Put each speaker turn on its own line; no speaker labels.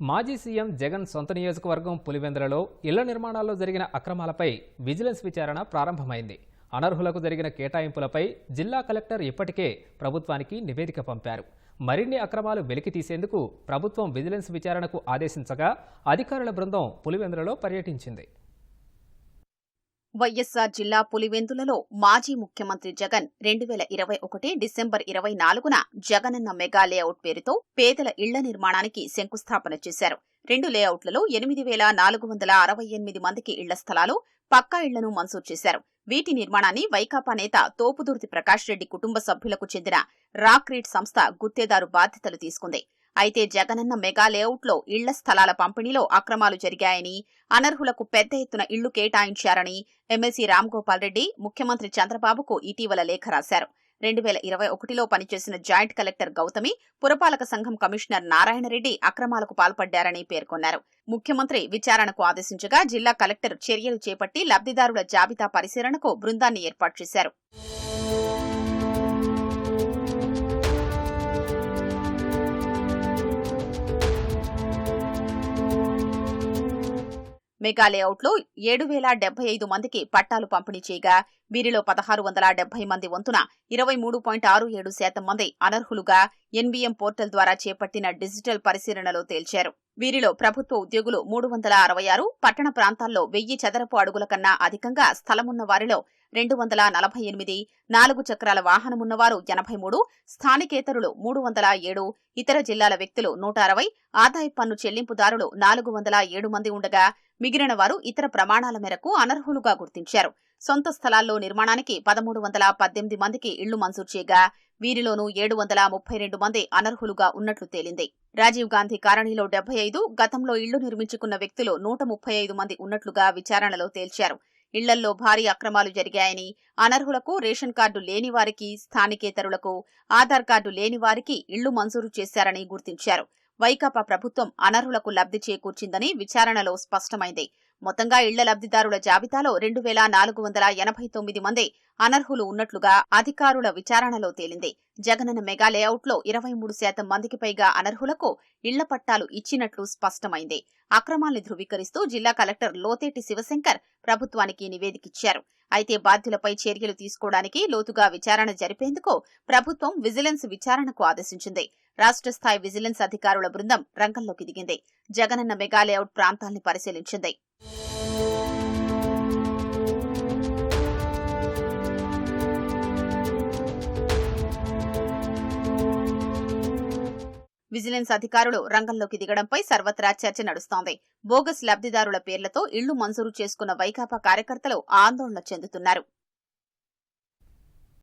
మాజీ సీఎం జగన్ సొంత నియోజకవర్గం పులివెందులలో ఇళ్ళ నిర్మాణాల్లో జరిగిన అక్రమాలపై విజిలెన్స్ విచారణ ప్రారంభమైంది. అనర్హులకు జరిగిన కేటాయింపులపై జిల్లా కలెక్టర్ ఇప్పటికే ప్రభుత్వానికి నివేదిక పంపారు. మరిన్ని అక్రమాలు వెలికి తీసేందుకు ప్రభుత్వం విజిలెన్స్ విచారణకు ఆదేశించగా అధికారుల బృందం పులివెందులలో పర్యటించింది.
వైఎస్సార్ జిల్లా పులివెందులలో మాజీ ముఖ్యమంత్రి జగన్ రెండు వేల ఇరవై ఒకటి డిసెంబర్ ఇరవై నాలుగున జగనన్న మెగా లేఅవుట్ పేరుతో పేదల ఇళ్ళ నిర్మాణానికి శంకుస్థాపన చేశారు. రెండు లేఅవుట్లలో ఎనిమిది వేల నాలుగు వందల అరవై ఎనిమిది మందికి ఇళ్ళ స్థలాలు పక్కా ఇళ్ళను మంజూరు చేశారు. వీటి నిర్మాణాన్ని వైకాపా నేత తోపుదుర్తి ప్రకాష్ రెడ్డి కుటుంబ సభ్యులకు చెందిన రాక్రీట్ సంస్థ గుత్తేదారు బాధ్యతలు తీసుకుంది. అయితే జగనన్న మెగా లేఅవుట్లో ఇళ్ళ స్థలాల పంపిణీలో అక్రమాలు జరిగాయని అనర్హులకు పెద్ద ఎత్తున ఇళ్ళు కేటాయించారని ఎమ్మెల్సీ రామ్గోపాల్ రెడ్డి ముఖ్యమంత్రి చంద్రబాబుకు ఇటీవల లేఖ రాశారు. రెండు వేల ఇరవై ఒకటిలో పనిచేసిన జాయింట్ కలెక్టర్ గౌతమి పురపాలక సంఘం కమిషనర్ నారాయణరెడ్డి అక్రమాలకు పాల్పడ్డారని పేర్కొన్నారు. ముఖ్యమంత్రి విచారణకు ఆదేశించగా జిల్లా కలెక్టర్ చర్యలు చేపట్టి లబ్ధిదారుల జాబితా పరిశీలనకు బృందాన్ని ఏర్పాటు చేశారు. మెగా లేఅవుట్లో ఏడు వేల డెబ్బై ఐదు మందికి పట్టాలు పంపిణీ చేయగా వీరిలో పదహారు వందల డెబ్బై మంది వంతున ఇరవై మూడు పాయింట్ ఆరు ఏడు శాతం మంది అనర్హులుగా ఎన్బీఎం పోర్టల్ ద్వారా చేపట్టిన డిజిటల్ పరిశీలనలో తేల్చారు. వీరిలో ప్రభుత్వ ఉద్యోగులు మూడు వందల అరవై ఆరు పట్టణ ప్రాంతాల్లో వెయ్యి చదరపు అడుగుల కన్నా అధికంగా స్థలమున్న వారిలో రెండు వందల నలభై ఎనిమిది నాలుగు చక్రాల వాహనమున్నవారు ఎనభై మూడు స్థానికేతరులు మూడు వందల ఏడు ఇతర జిల్లాల వ్యక్తులు నూట అరవై ఆదాయ పన్ను చెల్లింపుదారులు నాలుగు వందల ఏడు మంది ఉండగా మిగిలిన వారు ఇతర ప్రమాణాల మేరకు అనర్హులుగా గుర్తించారు. సొంత స్థలాల్లో నిర్మాణానికి పదమూడు వందల పద్దెనిమిది మందికి ఇళ్ళు మంజూరు చేయగా వీరిలోనూ ఏడు వందల ముప్పై రెండు మంది అనర్హులుగా ఉన్నట్లు తేలింది. రాజీవ్ గాంధీ కాలనీలో డెబ్బై ఐదు గతంలో ఇళ్ళు నిర్మించుకున్న వ్యక్తులు నూట ముప్పై ఐదు మంది ఉన్నట్లుగా విచారణలో తేల్చారు. ఇళ్ళల్లో భారీ అక్రమాలు జరిగాయని అనర్హులకు రేషన్ కార్డు లేని వారికి స్థానికేతరులకు ఆధార్ కార్డు లేని వారికి ఇళ్ళు మంజూరు చేశారని గుర్తించారు. వైకాపా ప్రభుత్వం అనర్హులకు లబ్ధి చేకూర్చిందని విచారణలో స్పష్టమైంది. మొత్తంగా ఇళ్ళ లబ్ధిదారుల జాబితాలో రెండు వేల నాలుగు వందల ఎనభై తొమ్మిది మంది అనర్హులు ఉన్నట్లుగా అధికారుల విచారణలో తేలింది. జగనన్న మెగా లేఅవుట్లో ఇరవై మూడు శాతం మందికి పైగా అనర్హులకు ఇళ్ళ పట్టాలు ఇచ్చినట్లు స్పష్టమైంది. అక్రమాల్ని ధృవీకరిస్తూ జిల్లా కలెక్టర్ లోతేటి శివశంకర్ ప్రభుత్వానికి నివేదికిచ్చారు అయితే బాధ్యులపై చర్యలు తీసుకోవడానికి లోతుగా విచారణ జరిపేందుకు ప్రభుత్వం విజిలెన్స్ విచారణకు ఆదేశించింది. రాష్ట్ర స్థాయి విజిలెన్స్ అధికారుల బృందం రంగంలోకి దిగింది. జగనన్న మెగాలేఅవుట్ ప్రాంతాల్ని పరిశీలించింది. విజిలెన్స్ అధికారులు రంగంలోకి దిగడంపై సర్వత్రా చర్చ నడుస్తోంది. బోగస్ లబ్ధిదారుల పేర్లతో ఇళ్ళు మంజూరు చేసుకున్న వైకాపా కార్యకర్తలు ఆందోళన చెందుతున్నారు.